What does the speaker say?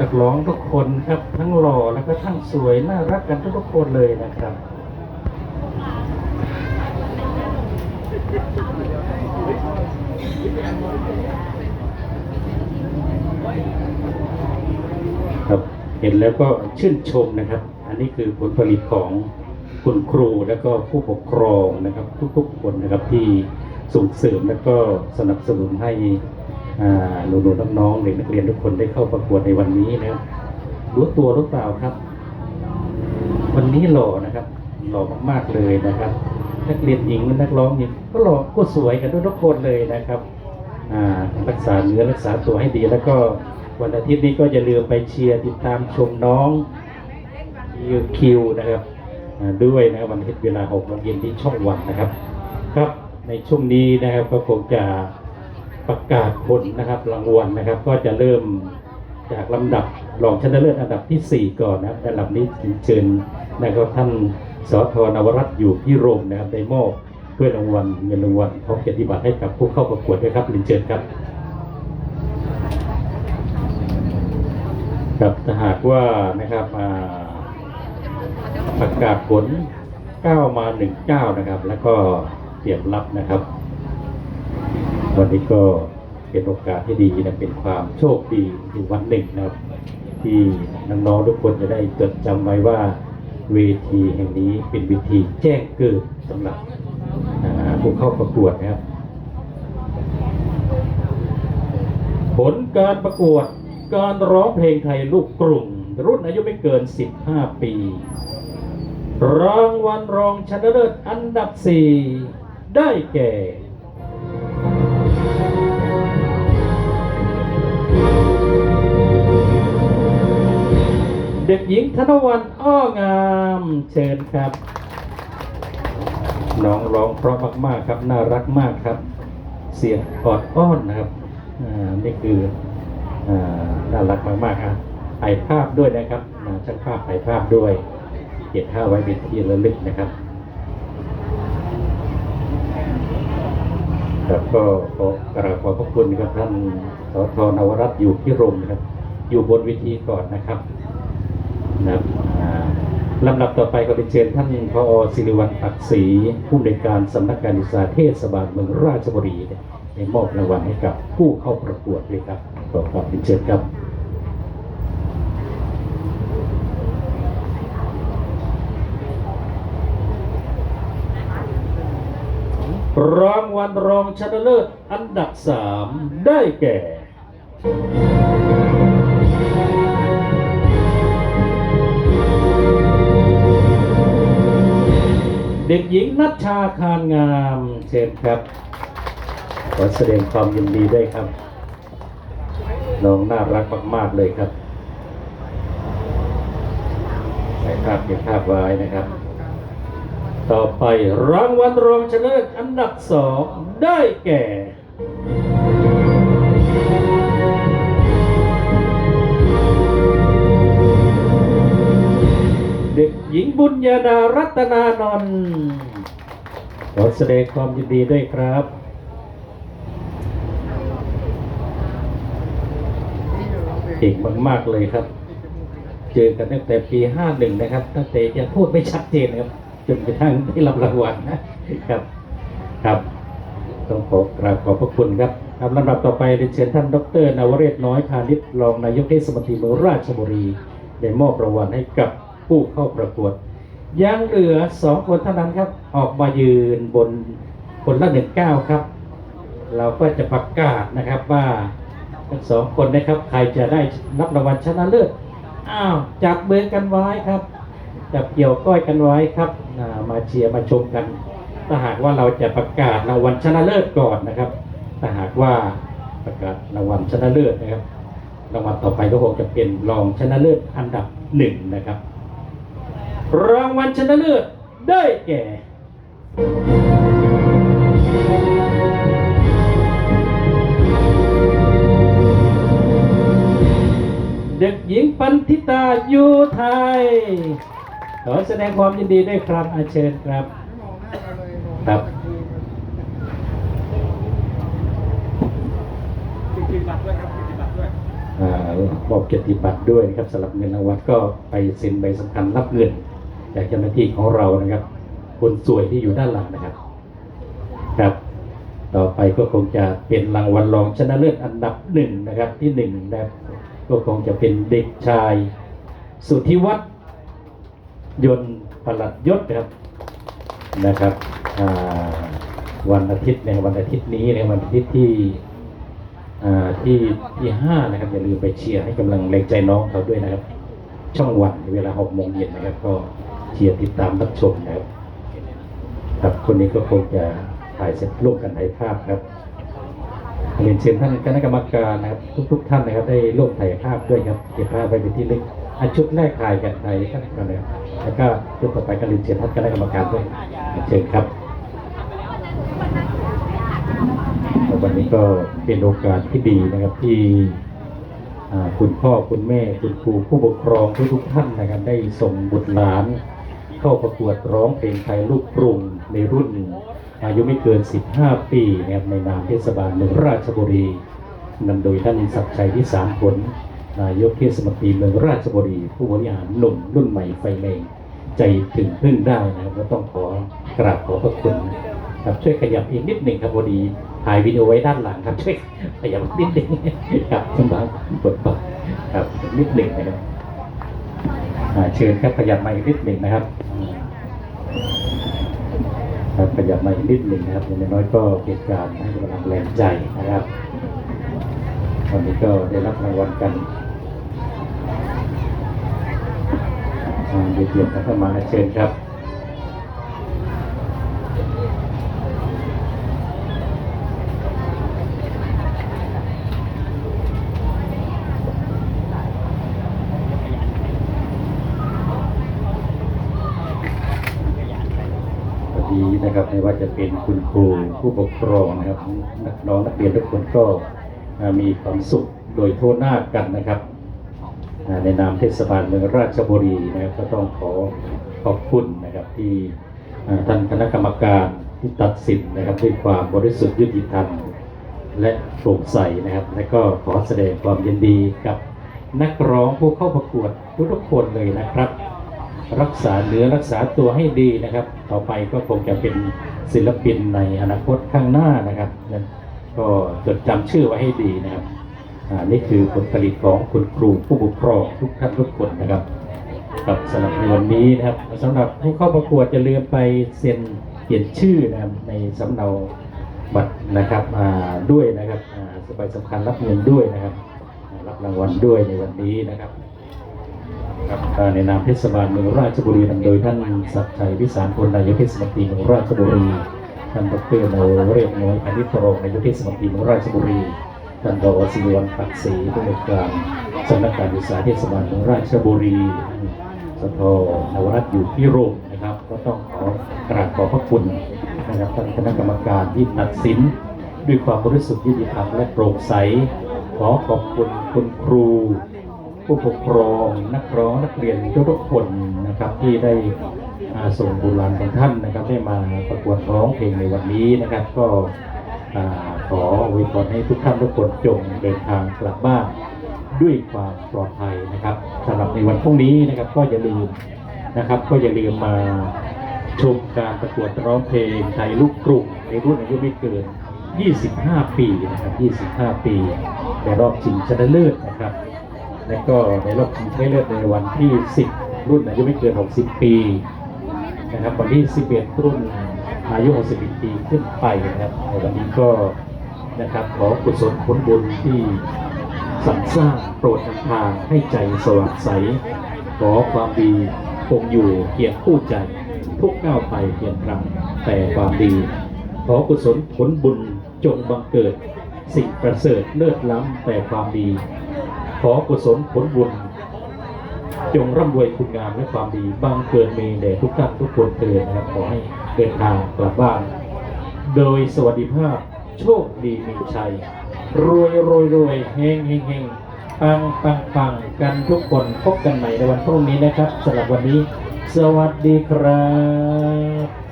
นักร้องทุกคนครับทั้งหล่อแล้วก็ทั้งสวยน่ารักกันทุกๆคนเลยนะครับครับเห็นแล้วก็ชื่นชมนะครับ อันนี้คือผลผลิตของคุณครูและก็ผู้ปกครองนะครับ ทุกๆคนนะครับที่ส่งเสริมและก็สนับสนุนให้ หนูๆน้องๆเด็กนักเรียนทุกคนได้เข้าประกวดในวันนี้นะครับรู้ตัวหรือเปล่าครับ วันนี้หล่อนะครับ หล่อมากๆเลยนะครับ นักเรียนหญิงนักร้องหญิงก็หล่อก็สวยกันทุกคนเลยนะครับรักษาเนื้อรักษาตัวให้ดี แล้วก็วันอาทิตย์นี้ก็อย่าลืมไปเชียร์ติดตามชมน้องคิวคิวนะครับด้วยนะวันอาทิตย์เวลา6โมงเย็นที่ช่องวันนะครับ ครับในช่วงนี้นะครับก็คงจะ ประกาศผลนะครับรางวัลนะครับ ก็จะเริ่มจากลำดับรองชนะเลิศอันดับที่ 4 ก่อนนะครับอันดับนี้เชิญนะครับท่านสทนวรัตน์อยู่พิรมนะครับได้มอบถ้วยรางวัลเงินรางวัลพร้อมเกียรติบัตรให้กับผู้เข้าประกวดด้วยครับเรียนเชิญครับครับถ้าหากว่านะครับอ่าประกาศผล 9 มา 19 นะครับ แล้วก็เตรียมรับนะครับ วันนี้ก็เป็นโอกาสที่ดีนะเป็นความโชคดีอยู่วันหนึ่งนะครับ ที่น้องๆทุกคนจะได้จดจำไว้ว่าเวทีแห่งนี้เป็นเวทีแจ้งเกิดสำหรับผู้เข้าประกวดนะครับ ผลการประกวดการร้องเพลงไทยลูกกรุงรุ่นอายุไม่เกิน 15 ปี รางวัลรองชนะเลิศอันดับ 4 ได้แก่ เด็กหญิงธนวันอ้องาม เชิญครับ น้องร้องเพราะมากๆครับ น่ารักมากครับ เสียงออดอ้อนนะครับอ่านี่คืออ่าน่ารักมากๆครับถ่ายภาพด้วยนะครับช่างภาพถ่ายภาพด้วย เก็บภาพไว้เป็นที่ระลึกนะครับครับก็ขอกราบขอบพระคุณครับท่านสทนวรัตน์อยู่ที่รมนะครับ อยู่บนเวทีก่อนนะครับ นะครับลำดับต่อไปก็เป็นเชิญท่านพอศิริวัลย์ปักศรีผู้อำนวยการสำนักการศึกษาเทศบาลเมืองราชบุรีได้มอบรางวัลให้กับผู้เข้าประกวดด้วยครับขอขอบเป็นเชิญครับรางวัลรองชนะเลิศอันดับสามได้แก่ เด็กหญิงนัชชาคานงามเชิญครับ ขอแสดงความยินดีด้วยครับ น้องน่ารักมาก ๆ เลยครับใส่ภาพเก็บภาพไว้นะครับ ต่อไปรางวัลรองชนะเลิศอันดับสองได้แก่ หญิงบุญญาดารัตนานนท์ขอแสดงความยินดีด้วยครับเก่งมากๆเลยครับ เจอกันตั้งแต่ปี51นะครับ ตั้งแต่ยังพูดไม่ชัดเจนนะครับ จนกระทั่งได้รับรางวัลนะครับ ครับต้องขอกราบขอบพระคุณครับครับลำดับต่อไปเรียนเชิญท่านดรนวเรศน้อยพาณิชย์รองนายกเทศมนตรีเมืองราชบุรี ได้มอบรางวัลให้กับ ผู้เข้าประกวด ยังเหลือสองคนเท่านั้นครับ ออกมายืนบนคนละหนึ่งเก้าครับ เราก็จะประกาศนะครับว่าทั้งสองคนนะครับ ใครจะได้รับรางวัลชนะเลิศอ้าวจับมือกันไว้ครับจับเกี่ยวก้อยกันไว้ครับมาเชียร์มาชมกัน ถ้าหากว่าเราจะประกาศรางวัลชนะเลิศก่อนนะครับ ถ้าหากว่าประกาศรางวัลชนะเลิศนะครับรางวัลต่อไปก็คงจะเป็นรองชนะเลิศอันดับหนึ่งนะครับ รางวัลชนะเลิศได้แก่เด็กหญิงปันทิตายูไทย ขอแสดงความยินดีด้วยครับอาเชิญครับ ครับจริบัตรด้วยครับจริบัตรด้วยอ่ามอบเกียรติบัตรด้วยนะครับสำหรับเงินรางวัลก็ไปเซ็นใบสำคัญรับเงิน จากเจ้าหน้าที่ของเรานะครับ คนสวยที่อยู่ด้านหลังนะครับครับ ต่อไปก็คงจะเป็นรางวัลรองชนะเลิศอันดับหนึ่งนะครับที่หนึ่งนะครับก็คงจะเป็นเด็กชาย สุทธิวัฒน์ยนต์ประหลัดยศนะครับนะครับวันอาทิตย์ในวันอาทิตย์นี้ในวันอาทิตย์ที่ที่ที่ห้านะครับอย่าลืมไปเชียร์ให้กำลังแรงใจน้องเขาด้วยนะครับ ช่องวันเวลาหกโมงเย็นนะครับก็ ชียร์ติดตามรับชมนะครับ ครับคนนี้ก็คงจะถ่ายเสร็จร่วมกันถ่ายภาพครับเรียนเชิญท่านคณะกรรมการนะครับ ทุก ๆ ท่านนะครับ ได้ร่วมถ่ายภาพด้วยครับเก็บภาพไว้เป็นที่ลึกอะชุดแรกถ่ายกันถ่ายกันก่อนนะครับแล้วก็ชุดต่อไปก็เรียนเชิญท่านคณะกรรมการด้วยเชิญครับวันนี้ก็เป็นโอกาสที่ดีนะครับที่คุณพ่อคุณแม่คุณครูผู้ปกครองทุกๆท่านนะครับได้ส่งบุตรหลาน เข้าประกวดร้องเพลงไทยลูกกรุงในรุ่น อายุไม่เกิน 15 ปีนะครับในนามเทศบาลเมืองราชบุรีนำโดยท่านศักดิ์ชัยที่สามผลนายกเทศมนตรีเมืองราชบุรี ผู้บริหารหนุ่มรุ่นใหม่ไฟแรงใจถึงพึ่งได้นะครับก็ต้องขอกราบขอพระคุณครับช่วยขยับอีกนิดหนึ่งครับพอดีถ่ายวิดีโอไว้ด้านหลังครับช่วยขยับนิดหนึ่งครับสำหรับบทบาทครับนิดหนึ่งนะครับ เชิญครับขยับมาอีกนิดหนึ่งนะครับครับขยับมาอีกนิดหนึ่งนะครับอย่างน้อยก็เป็นการให้กำลังแรงใจนะครับวันนี้ก็ได้รับรางวัลกันเดี๋ยวเดี๋ยวเข้ามาเชิญครับ วั นี้นะครับไม่ว่าจะเป็นคุณครูผู้ปกครองนะครับนักน้องนักเรียนทุกคนก็มีความสุขโดยทั่วหน้ากันนะครับอ่าในนามเทศบาลเมืองราชบุรีนะครับก็ต้องขอขอบคุณนะครับที่ท่านคณะกรรมการที่ตัดสินนะครับด้วยความบริสุทธิ์ยุติธรรมและโปร่งใสนะครับ และก็ขอแสดงความยินดีกับนักร้องผู้เข้าประกวดทุกคนเลยนะครับ รักษาเนื้อรักษาตัวให้ดีนะครับ ต่อไปก็คงจะเป็นศิลปินในอนาคตข้างหน้านะครับนั่นก็จดจำชื่อไว้ให้ดีนะครับอ่านี่คือผลผลิตของคุณครูผู้ปกครองทุกท่านทุกคนนะครับกับสำหรับในวันนี้นะครับสำหรับผู้เข้าประกวดจะลืมไปเซ็นเขียนชื่อนะครับในสำเนาบัตรนะครับอ่าด้วยนะครับอ่าสบายสำคัญรับเงินด้วยนะครับ รับรางวัลด้วยในวันนี้นะครับ ครับในนามเทศบาลเมืองราชบุรีนำโดยท่านศักดิ์ชัยวิสารพลนายกเทศมนตรีเมืองราชบุรีท่านดรนเรศน้อยพานิชรองนายกเทศมนตรีเมืองราชบุรีท่านรอศิริวัลปักศรีผู้อำนการสำนักการศึกษาเทศบาลเมืองราชบุรีท่านสทนวรัตน์อยู่พิรมนะครับ ก็ต้องขอกราบขอบพระคุณนะครับท่านคณะกรรมการที่ตัดสินด้วยความบริสุทธิ์ยุติธรรมและโปร่งใสขอขอบคุณคุณครู ผู้ปกครองนักร้องนักเรียนทุกๆคนนะครับที่ได้ส่งบุญหลานของท่านนะครับ ได้มาประกวดร้องเพลงในวันนี้นะครับ ก็ขออวยพรให้ทุกท่านทุกคนจงเดินทางกลับบ้านด้วยความปลอดภัยนะครับสำหรับในวันพรุ่งนี้นะครับก็อย่าลืมนะครับ ก็อย่าลืมมาชมการประกวดร้องเพลงไทยลูกกรุงในรุ่นอายุไม่เกิน 25 ปีนะครับ 25 ปีในรอบชิงชนะเลิศนะครับ และก็ในรอบชิงชนะเลิศในวันที่ 10 รุ่นอายุไม่เกิน 60 ปีนะครับวันที่ 11 รุ่นอายุ 61 ปีขึ้นไปนะครับในวันนี้ก็นะครับขอกุศลผลบุญที่สรรสร้างโปรดนำทางให้ใจสว่างใส ขอความดีคงอยู่เคียงคู่ใจ ทุกก้าวไปเพียงครั้งแต่ความดี ขอกุศลผลบุญจงบังเกิด สิ่งประเสริฐเลิศล้ำแต่ความดี ขอกุศลผลบุญ จงร่ำรวยคุณงามและความดีบังเกิดมีแด่ทุกท่านทุกคนเตือนนะครับขอให้เดินทางกลับบ้าน โดยสวัสดิภาพโชคดีมีชัย รวยรวยรวยเฮงเฮงเฮงปังปังปังกันทุกคนพบกันใหม่ในวันพรุ่งนี้นะครับสำหรับวันนี้ สวัสดีครับ